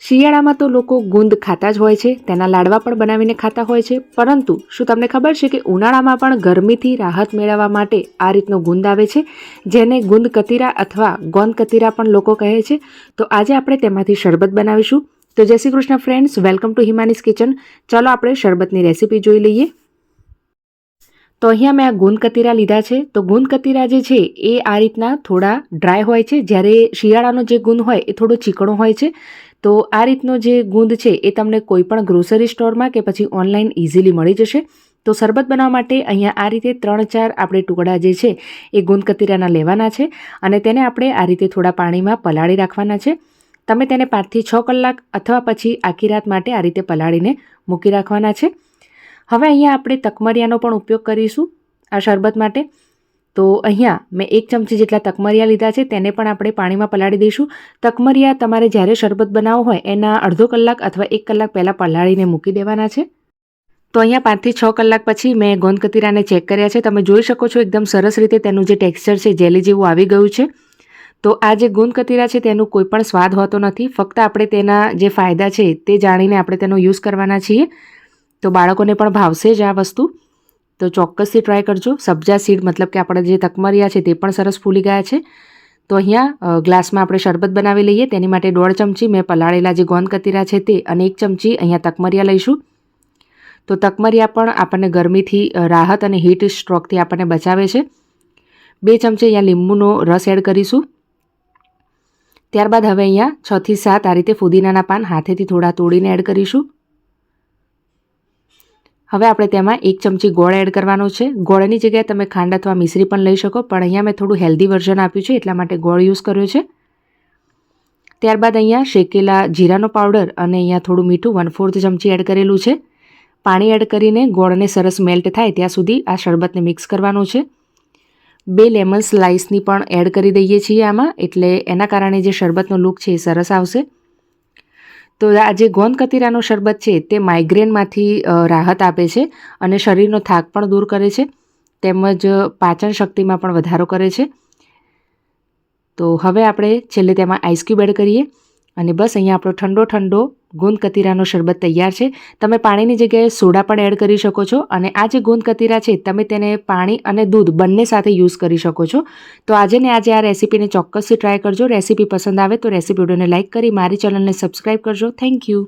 શિયાળામાં તો લોકો ગુંદ ખાતા જ હોય છે, તેના લાડવા પણ બનાવીને ખાતા હોય છે. પરંતુ શું તમને ખબર છે કે ઉનાળામાં પણ ગરમીથી રાહત મેળવવા માટે આ રીતનો ગુંદ આવે છે? જેને ગુંદ કતીરા અથવા ગોંદ કતીરા પણ લોકો કહે છે. તો આજે આપણે તેમાંથી શરબત બનાવીશું. તો Jai Shri Krishna friends, welcome to Himani's kitchen. ચાલો આપણે શરબતની રેસીપી જોઈ લઈએ. તો અહીંયા મેં આ ગુંદ કતીરા લીધા છે. તો ગુંદ કતીરા જે છે, એ આ રીતના થોડા ડ્રાય હોય છે. જ્યારે શિયાળાનો જે ગુંદ હોય, એ થોડો ચીકણો હોય છે. તો આ રીતનો જે ગુંદ છે એ તમને કોઈપણ ગ્રોસરી સ્ટોરમાં કે પછી ઓનલાઈન ઇઝીલી મળી જશે. તો શરબત બનાવવા માટે અહીંયા આ રીતે ત્રણ ચાર આપણે ટુકડા જે છે એ ગુંદ કતીરાના લેવાના છે અને તેને આપણે આ રીતે થોડા પાણીમાં પલાળી રાખવાના છે. તમે તેને પાંચથી છ કલાક અથવા પછી આખી રાત માટે આ રીતે પલાળીને મૂકી રાખવાના છે. હવે અહીંયા આપણે તકમરિયાનો પણ ઉપયોગ કરીશું આ શરબત માટે. તો અહીંયા મેં એક ચમચી જેટલા તકમરિયા લીધા છે, તેને પણ આપણે પાણીમાં પલાળી દઈશું. તકમરિયા તમારે જ્યારે શરબત બનાવવો હોય, એના અડધો કલાક અથવા એક કલાક પહેલાં પલાળીને મૂકી દેવાના છે. તો અહીંયા પાંચથી છ કલાક પછી મેં ગોંદકતીરાને ચેક કર્યા છે. તમે જોઈ શકો છો એકદમ સરસ રીતે તેનું જે ટેક્સચર છે, જેલી જેવું આવી ગયું છે. તો આ જે ગુંદકતીરા છે, તેનું કોઈ પણ સ્વાદ હોતો નથી. ફક્ત આપણે તેના જે ફાયદા છે, તે જાણીને આપણે તેનો યુઝ કરવાના છીએ. તો બાળકોને પણ ભાવશે જ આ વસ્તુ. તો ચોક્કસથી ટ્રાય કરજો. સબ્જા સીડ મતલબ કે આપણા જે તકમરિયા છે તે પણ સરસ ફૂલી ગયા છે. તો અહીંયા ગ્લાસમાં આપણે શરબત બનાવી લઈએ. તેની માટે દોઢ ચમચી મેં પલાળેલા જે ગોંદ કતીરા છે તે અને એક ચમચી અહીંયા તકમરિયા લઈશું. તો તકમરિયા પણ આપણને ગરમીથી રાહત અને હીટ સ્ટ્રોકથી આપણને બચાવે છે. બે ચમચી અહીંયા લીંબુનો રસ એડ કરીશું. ત્યારબાદ હવે અહીંયા છથી સાત આ રીતે ફુદીનાના પાન હાથેથી થોડા તોડીને એડ કરીશું. હવે આપણે તેમાં એક ચમચી ગોળ એડ કરવાનો છે. ગોળની જગ્યાએ તમે ખાંડ અથવા મિશ્રી પણ લઈ શકો, પણ અહીંયા મેં થોડું હેલ્ધી વર્ઝન આપ્યું છે, એટલા માટે ગોળ યુઝ કર્યો છે. ત્યારબાદ અહીંયા શેકેલા જીરાનો પાવડર અને અહીંયા થોડું મીઠું વન ફોર્થ ચમચી એડ કરેલું છે. પાણી એડ કરીને ગોળને સરસ મેલ્ટ થાય ત્યાં સુધી આ શરબતને મિક્સ કરવાનું છે. બે લેમન સ્લાઇસની પણ એડ કરી દઈએ છીએ આમાં, એટલે એના કારણે જે શરબતનો લુક છે એ સરસ આવશે. તો આ જે ગોંદ કતીરાનો શરબત છે, તે માઇગ્રેનમાંથી રાહત આપે છે અને શરીરનો થાક પણ દૂર કરે છે. તેમજ પાચન શક્તિમાં પણ વધારો કરે છે. તો હવે આપણે છેલ્લે તેમાં આઈસ ક્યુબ એડ કરીએ. અને બસ અહીંયા આપણો ઠંડો ઠંડો ગુંદ કતીરાનો શરબત તૈયાર છે. તમે પાણીની જગ્યાએ સોડા પણ એડ કરી શકો છો અને આ જે ગુંદ કતીરા છે, તમે તેને પાણી અને દૂધ બંને સાથે યુઝ કરી શકો છો. તો આજે ને આજે આ રેસીપીને ચોક્કસથી ટ્રાય કરજો. રેસીપી પસંદ આવે તો રેસીપી વિડીયોને લાઇક કરી મારી ચેનલને સબસ્ક્રાઈબ કરજો. Thank you